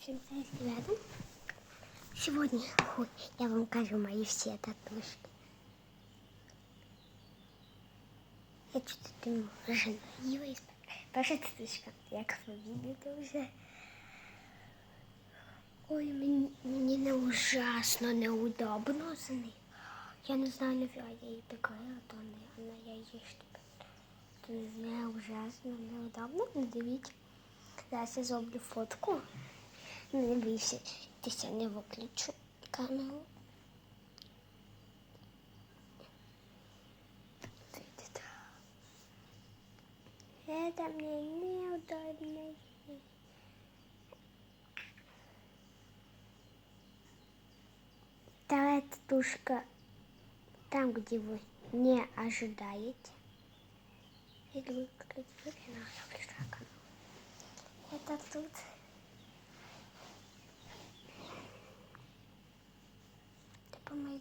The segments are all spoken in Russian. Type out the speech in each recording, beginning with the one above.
Всем привет, ребята. Сегодня ой, я вам покажу мои все татушки. Я что-то думаю, жена Перша татушка, як ви бачите вже. Ой, мені, мені не ужасно неудобно з нею. Я не знаю, нафіга я її приклеїла, то не, вона я її штука. То не ужасно неудобно. Ну, дивіться. Зараз я зроблю фотку. Не бійся, я не виключу камеру. Это мне неудобно. Вторая татушка там, где вы не ожидаете. Это тут.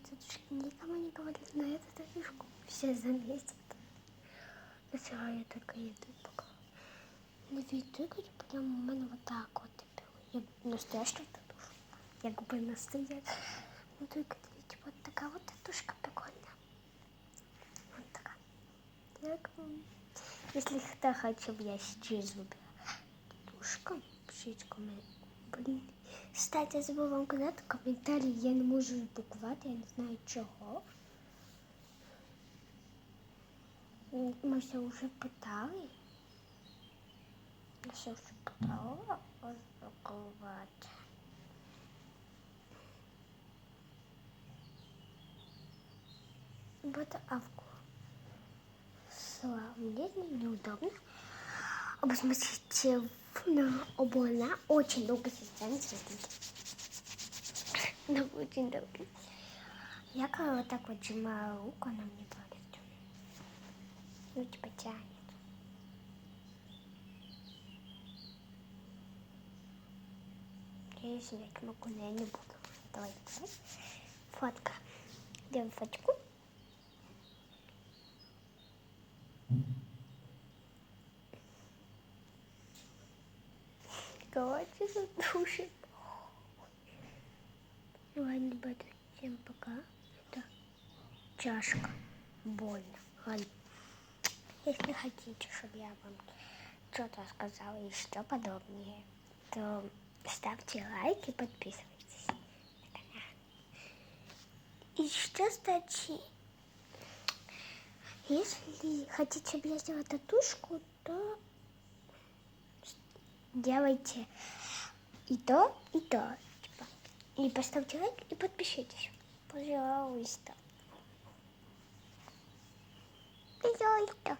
Татушки никому не говорят, но эту татушку все заметят. Сначала я така йду пока. Не відтикать, прямо у мене отак от типу. Як настояща татушка. Якби настоять. Ну только типа вот такая вот татушка прикольная. Вот такая. Як, если кто хочет, я сейчас выбираю татушку, пишите комментарий. Блин. Кстати, я забула вам казати, коментарі я не можу друкувати, я не знаю чого. Ми все вже питали. Я все вже питала роздрукувати. Вот авку. Мне неудобно. Обосмотрите на обона очень долго системы Ну, очень долго. Я когда вот так вот сжимаю руку, она мне болит. Ну, типа тянет. Я если я могу, но я не буду. Давай, давай. Фотка. Делаем фотку. Давайте задушим. Ладно, ребята, всем пока. Это чашка. Больно. Ладно. Если хотите, чтобы я вам что-то сказала и что подобнее, то ставьте лайк и подписывайтесь на канал. И что, кстати, если хотите, чтобы я сделала татушку, то делайте и то, и то. Типа. И поставьте лайк и подпишитесь. Пожалуйста. Пожалуйста.